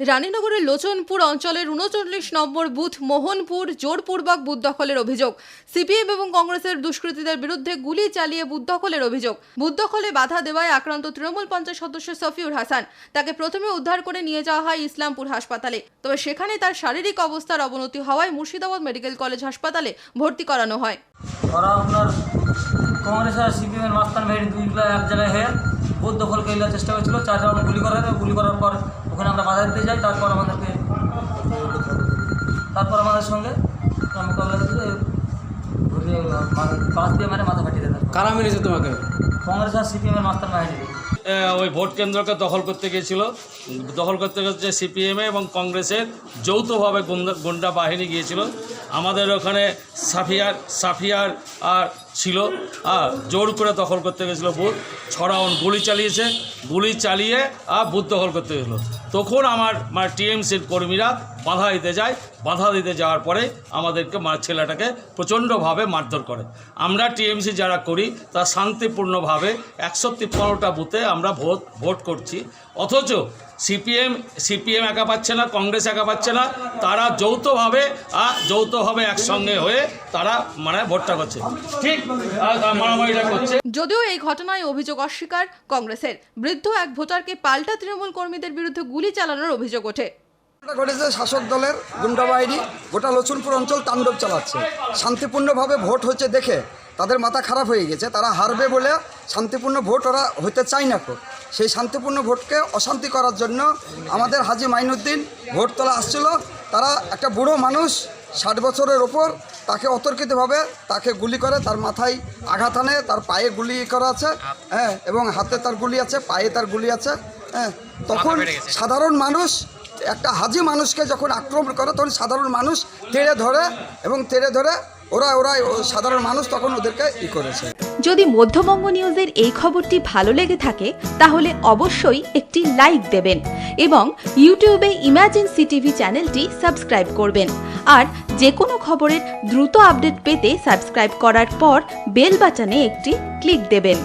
রানীনগরের লোচনপুর অঞ্চলের উনচল্লিশ নম্বর বুথ মোহনপুর জোরপূর্বক বুথ দখলের অভিযোগ। সিপিএম এবং কংগ্রেসের দুষ্কৃতীদের বিরুদ্ধে গুলি চালিয়ে বুথ দখলের অভিযোগ। বুথ দখলে বাধা দেওয়ায় আক্রান্ত তৃণমূল পঞ্চায়েত সদস্য সফিউর হাসান তাকে প্রথমে উদ্ধার করে নিয়ে যাওয়া হয় ইসলামপুর হাসপাতালে। তবে সেখানে তার শারীরিক অবস্থার অবনতি হওয়ায় মুর্শিদাবাদ মেডিকেল কলেজ হাসপাতালে ভর্তি করানো হয়। বুথ দখল চেষ্টা করেছিল, চার গুলি করা হয় গুলি করার পর ওখানে আমরা বাধা দিতে যাই তারপর আমাদেরকে তারপর আমাদের সঙ্গে মোকাবিলা করে ঘুরিয়ে পাশ দিয়ে মানে মাথা ফাটিয়ে দেয় কারা মেরেছে তোমাকে? কংগ্রেস আর সিপিএমের মাস্তান বাহিনী ওই ভোট কেন্দ্রকে দখল করতে গিয়েছিল। দখল করতে গেছে সিপিএমে এবং কংগ্রেসের যৌথভাবে গুন্ডা গুন্ডা বাহিনী গিয়েছিল। আমাদের ওখানে সাফিয়ার সাফিয়ার আর ছিল। আর জোর করে দখল করতে গেছিল বুথ। ছ রাউন্ড গুলি চালিয়েছে। গুলি চালিয়ে আর বুথ দখল করতে গেছিল। তখন আমার মানে টিএমসির কর্মীরা বাধা দিতে যায়, বাধা দিতে যাওয়ার পরে আমাদেরকে ছেলেটাকে প্রচণ্ডভাবে মারধর করে। আমরা টিএমসি যারা করি, তা শান্তিপূর্ণভাবে একশো তিপ্পান্নটা বুথে আমরা ভোট ভোট করছি। অথচ সিপিএম সিপিএম একা পাচ্ছে না, কংগ্রেস একা পাচ্ছে না, তারা যৌথভাবে যৌথভাবে একসঙ্গে হয়ে তারা মানে ভোটটা করছে। ঠিক মারামারিটা করছে। যদিও এই ঘটনায় অভিযোগ অস্বীকার কংগ্রেসের। বৃদ্ধ এক ভোটারকে পাল্টা তৃণমূল কর্মীদের বিরুদ্ধে গুলি চালানোর অভিযোগ ওঠে। ঘটেছে শাসক দলের গুন্ডা বাহিনী গোটা লছুনপুর অঞ্চল তাণ্ডব চালাচ্ছে। শান্তিপূর্ণভাবে ভোট হচ্ছে দেখে তাদের মাথা খারাপ হয়ে গেছে। তারা হারবে বলে শান্তিপূর্ণ ভোট ওরা হতে চায় না সেই শান্তিপূর্ণ ভোটকে অশান্তি করার জন্য আমাদের হাজি মাইনুদ্দিন ভোট তোলা আসছিল। তারা একটা বুড়ো মানুষ ষাট বছরের ওপর তাকে অতর্কিতভাবে তাকে গুলি করে তার মাথায় আঘাত আনে তার পায়ে গুলি করা আছে হ্যাঁ এবং হাতে তার গুলি আছে পায়ে তার গুলি আছে হ্যাঁ। তখন সাধারণ মানুষ একটা হাজি মানুষকে যখন আক্রমণ করে, তখন সাধারণ মানুষ তেড়ে ধরে এবং তেড়ে ধরে ওরা ওরা সাধারণ মানুষ তখন ওদেরকে ই করেছে। যদি মধ্যবঙ্গ নিউজের এই খবরটি ভালো লেগে থাকে, তাহলে অবশ্যই একটি লাইক দেবেন এবং ইউটিউবে ইমার্জেন্সি টিভি চ্যানেলটি সাবস্ক্রাইব করবেন। আর যে কোনো খবরের দ্রুত আপডেট পেতে সাবস্ক্রাইব করার পর বেল বাটনে একটি ক্লিক দেবেন।